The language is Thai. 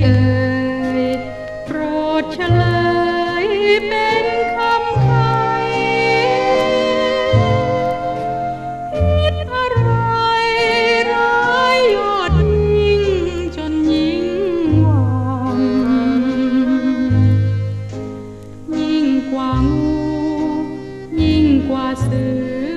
เอ่ยโปรดเฉลยเป็นคำไทยคิดอะไรร้ายยอดยิ่งจนยิ่งวามยิ่งกว่างูยิ่งกว่าเสือ